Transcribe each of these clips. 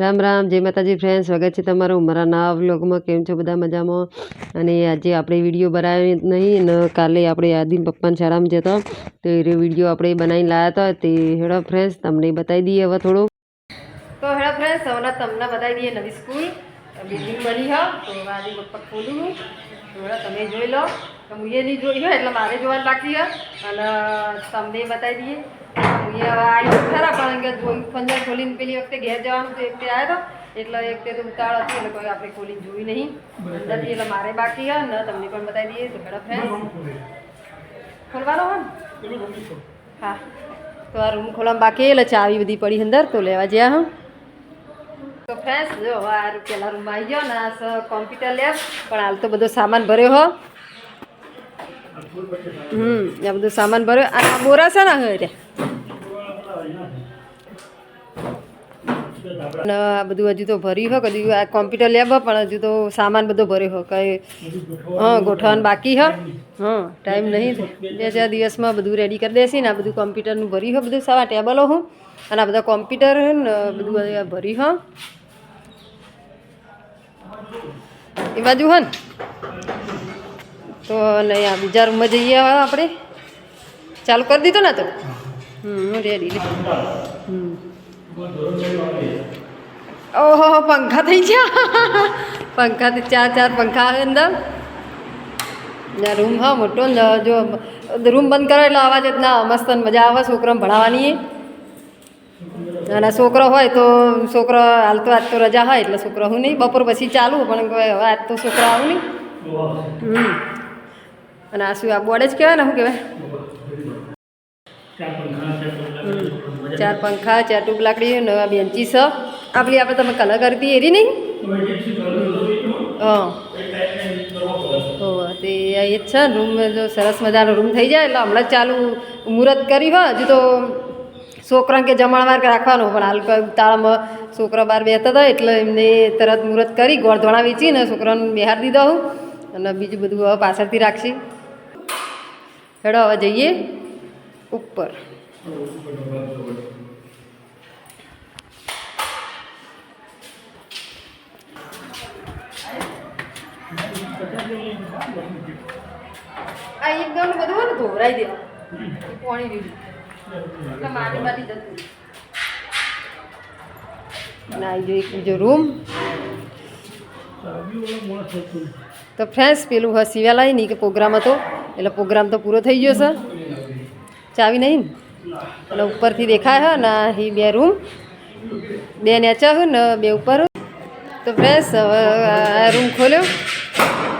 રામ રામ, જય માતાજી ફ્રેન્ડ સ્વાગત છે તમારું મારા નવા વ્લોગમાં કેમ છો બધા મજામાં? અને આજે આપણે વીડિયો બનાવી નહીં, ને કાલે આપણે આદિમ પપ્પાને શાળામાં જતો તો એ વીડિયો આપણે બનાવીને લાવ્યા હતા. તે હેડો ફ્રેન્ડ્સ તમને બતાવી દઈએ હવે થોડું. તો હેડો ફ્રેન્ડ્સ હવે તમને બતાવી દઈએ નવી સ્કૂલ બિલ્ડિંગ બની હો, તો આદિમ પપ્પા ખોલું તમે જોઈ લો. તો હું જોઈ એટલે મારે જોવાનું બાકી અને તમને બતાવી દઈએ. હું હવે આવી ખરા કારણ કે પંદર ખોલીને પેલી વખતે ઘેર જવાનું તો એક તે આવ્યો એટલે એક તે ઉતાળ હતી એટલે કોઈ આપણે ખોલીને જોઈ નહીં. અંદરથી એટલે મારે બાકી હોય ને તમને પણ બતાવી દઈએ તો હેડો ફ્રેન્ડ ખોલવાનો હોય ને? હા. તો આ રૂમ ખોલવામાં બાકી એટલે ચાવી બધી પડી અંદર તો લેવા જ્યાં હું. તો ફ્રેન્ડ્સ જો આ પેલા રૂમમાં આવી ગયો ને આ કોમ્પ્યુટર લેબ પણ હાલ તો બધો સામાન ભર્યો હો. હમ આ બધો સામાન ભર્યો. આ બોરા છે ને હવે અને આ બધું હજુ તો ભર્યું હોય કદી આ કોમ્પ્યુટર લેબ પણ હજુ તો સામાન બધો ભર્યો હોય કઈ, હા, ગોઠવવાનું બાકી હ. હા ટાઈમ નહીં બે ચાર દિવસમાં બધું રેડી કરી દેશે ને આ બધું કોમ્પ્યુટરનું ભર્યું હોય બધું. સવા ટેબલો હું, અને આ બધા કોમ્પ્યુટર ને, બધું ભરી હ. એ બાજુ હે ને. તો નહીં આ બીજા રૂમમાં જઈએ આપણે. ચાલુ કરી દીધો ને તો? હમ રેડી હમ. ઓહો પંખા થઈ ગયા. પંખા તો ચાર ચાર પંખા આવે અંદર. ને રૂમ હા, મોટો ને, જો રૂમ બંધ કરો એટલે અવાજ જ ના મસ્ત મજા આવે છોકરાને ભણાવવાની. અને છોકરો હોય તો છોકરો હાલ તો આજ તો રજા હોય એટલે છોકરો હું નહીં, બપોર પછી ચાલુ, પણ હવે આજ તો છોકરો આવું નહીં. હમ. અને આ શું આ બોર્ડ જ કહેવાય ને, શું કહેવાય. ચાર પંખા, ચાર ટૂંક લાકડી નવા છે. આપણી આપણે તમે કલર કરતી એરી નહીં હા. તે એ જ છે રૂમ જો સરસ મજાનો રૂમ થઈ જાય એટલે હમણાં ચાલુ મુહૂર્ત કરી હોય. હજુ તો છોકરાને કે જમણવાર રાખવાનું, પણ હાલ તાળામાં છોકરા બહાર બેસતા હતા એટલે એમને તરત મુહૂર્ત કરી, ગોળ ધોણા વેચીને છોકરાને બહાર દીધા હું. અને બીજું બધું હવે પાછળથી રાખશી. હેડો, હવે જઈએ. ઉપર. આ એકદમ બધું હોય ને ધોવરાઈ દે. પાણી દીધું. માટી માટી જતું આવી જો બીજો રૂમ. તો ફ્રેન્ડ્સ પેલું હા લાવી નહીં કે પ્રોગ્રામ હતો. એટલે પ્રોગ્રામ તો પૂરો થઈ ગયો છે. ચાવી નહીં ને? એટલે ઉપરથી દેખાય હા ને એ બે રૂમ. બે નેચા હોય ને બે ઉપર તો ફ્રેન્ડ્સ હવે આ રૂમ ખોલ્યો.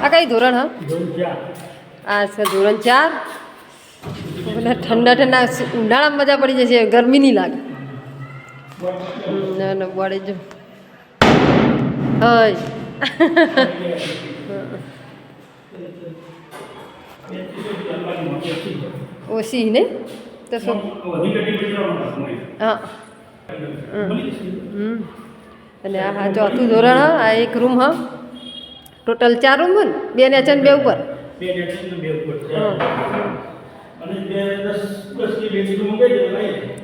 આ કઈ ધોરણ હા? આ છે ધોરણ ચાર. બધા ઠંડા ઠંડા ઉનાળામાં મજા પડી જશે ગરમી નહીં લાગે. ના ના બોડે જો હોય. ઓછી ને તો શું? હા. અને આ હા ચોથું ધોરણ હા આ એક રૂમ હા. ટોટલ ચાર રૂમ ને બે ને છે ને બે ઉપર.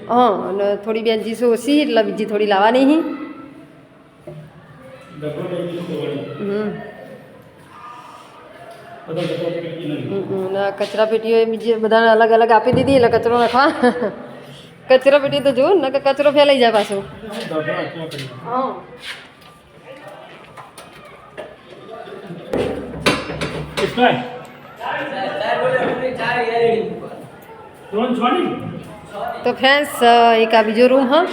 હા. અને થોડી બેન જીસો સી એટલે બીજી થોડી લાવવાની હી. અને કચરા પેટીઓ બીજી બધાને અલગ અલગ આપી દીધી એટલે કચરો નાખવા કચરા પેટી તો જોઉં ને કચરો ફેલાઈ જાય પાછો. હા. તો ફ્રેન્ડ્સ એક આ બીજો રૂમ હા?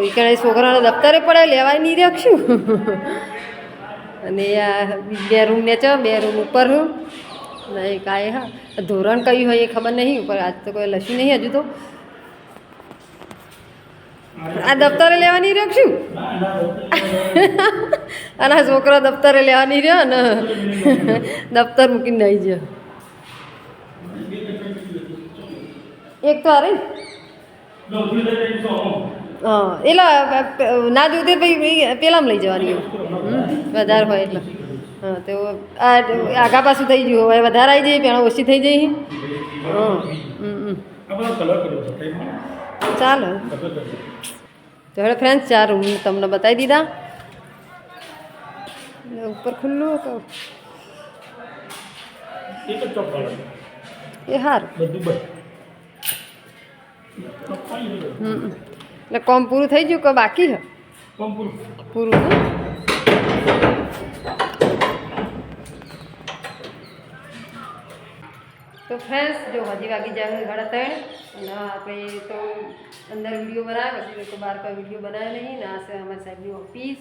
એક છોકરાને દફતરે પડે લેવાય નહીં રાખશું અને આ બે રૂમ ને છે બે રૂમ ઉપર રૂમ ને એક આ હા? ધોરણ કયું હોય એ ખબર નહીં ઉપર આજ તો કોઈ લખ્યું નહીં હજુ તો. આ દફતરે લેવા નહીં રાખશું અને આ છોકરો દફતરે લેવા નહીં રહ્યો ને દફતર મૂકીને આવી ગયો. એક તો અરે હા એટલે ના જુદે ભાઈ પેલામાં લઈ જવાની વધારે હોય એટલે. હા, તો આ આગા પાછું થઈ ગયું, હવે વધારે આવી જાય પેલા ઓછી થઈ જઈ હા ચાલો. તો હવે ફ્રેન્ડ્સ ચાર રૂમ તમને બતાવી દીધા. ઉપર ખુલ્લું તો એક જ ચોક એ. હમ એટલે કોમ પૂરું થઈ ગયું કે બાકી છે? પૂરું. તો ફ્રેન્ડ્સ જો હજી વાગી જાય સાડા ત્રણ અને આપણે તો અંદર વીડિયો બનાવે પછી તો બહાર કોઈ વીડિયો બનાવે નહીં ને આ છે અમારી સાહેબની ઓફિસ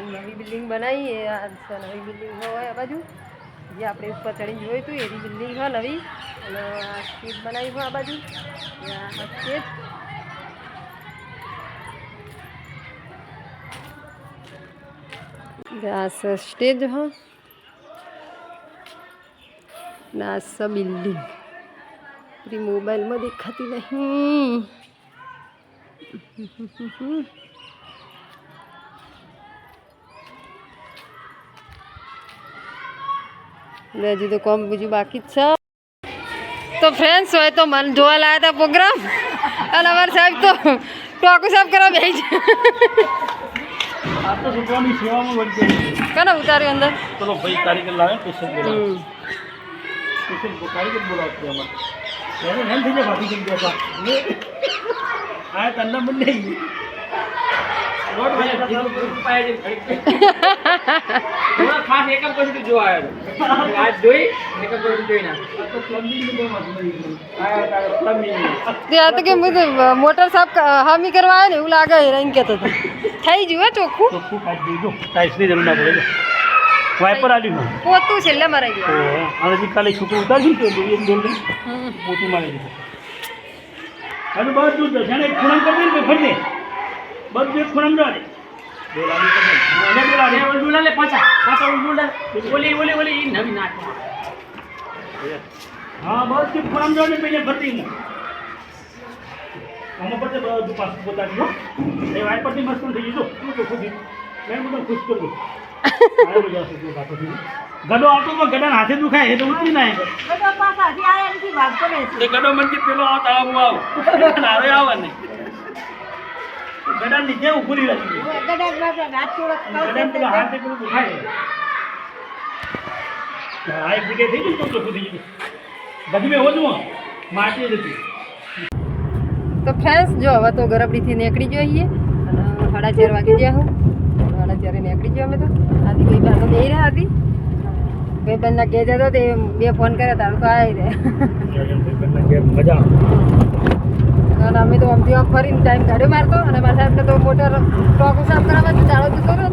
નવી બિલ્ડિંગ બનાવી એ આ નવી બિલ્ડિંગ હોય આ બાજુ. જે આપણે ઉપર ચડીને જોયું હતું, એવી બિલ્ડિંગ હોય નવી. અને આ સ્ટ્રીટ બનાવી હોય આ બાજુ. આ સ્ટેજ આ સ્ટેજ હ. ને આ છે બિલ્ડિંગ. મોબાઈલમાં દેખાતી નહીં. એટલે હજી તો કોમ બીજું બાકી જ છે. તો ફ્રેન્ડ્સ હોય તો મને જોવા લાયા હતા પ્રોગ્રામ અને અમારા સાહેબ તો ટોકું સાફ કરવા બે. કને ઉતાર્યું અંદર? ચલો ભાઈ કારીગર લાવે પેશન્ટ બોલાવે પેશન્ટ કારીગર બોલાવશે અમારે. ત્યારે હેલ થઈ જાય ભાભી કેમ બેસા આ તંડા બંધ નહીં રોડ ભાઈ ખાસ એકમ પછી જો આવ્યો. આજ જોઈ એકમ પછી જોઈ ના તો પ્લમ્બિંગનું બહુ મજબૂત થઈ ગયું. આવ્યો તારો પ્લમ્બિંગ તે આ તો કે બધું મોટર સાફ હામી કરવા આવે ને એવું લાગે હિરાઈન કહેતો હતો થઈ ગયું ચોખ્ખું? ચોખ્ખું કાઢી ટાઈલ્સની જરૂર ના પડે વાઇપર આલ્યું ને પોતું છેલ્લે મરાઈ ગયું આનાથી કાલે છોકરું ઉતારશું તો એક પોતું મારી દીધું અને બધું જાણે એક કરી દે ફરી દે. બધું એક ખૂણામ જવા દે ડોલ આલી કરી દે. અને ડોલ આલી. ઉલડુલા લે. પાછા પાછા ઓલી ઓલી ઓલી નવી નાખ. હા બસ એક ખૂણામ જવા દે પહેલે ફરતી હું. આમાં પછી બધું પાછું પોતાની હો એ વાઇપરથી મસ્ત થઈ ગયું. શું તો ખુશ મેં બધું ખુશ પાછો. ગડો આવતો તો ગડાના હાથે દુખાય એ તો ઉતરી ના આવે. એ ગડો મંજી પેલો આવતા આવું આવ. નારે આવે ને. ગડા નીચે ઉભરી રાખી ગડા હાથે પેલું દુખાય હા એક જગ્યાએ થઈ ગયું તો ચોખ્ખું થઈ ગયું. બધી મેં હોતું માટી હતી. તો ફ્રેન્ડ્સ જો હવે તો ગરબડીથી નીકળી જઈએ અને સાડા ચાર વાગી ગયા હું. સાડા ચારે નીકળી ગયો અમે તો. આથી કોઈ બહાર તો બે રહ્યા હતી બે બેનના ઘેર જતો તે બે ફોન કર્યા તારું તો આવી રહ્યા મજા અને અમે તો અમથી આમ ફરીને ટાઈમ કાઢ્યો મારતો અને મારા સાહેબને તો મોટર ટોકું સાફ કરાવવા ચાલો જતો રહ્યો અને.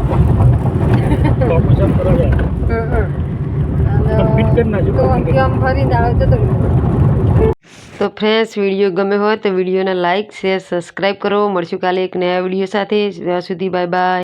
તો આમથી આમ ફરીને ચાલો જતો રહ્યો. તો ફ્રેશ વીડિયો ગમે હોય તો વિડીયોને લાઇક શેર સબસ્ક્રાઈબ કરો. મળશું કાલે એક નયા વીડિયો સાથે. ત્યાં સુધી બાય બાય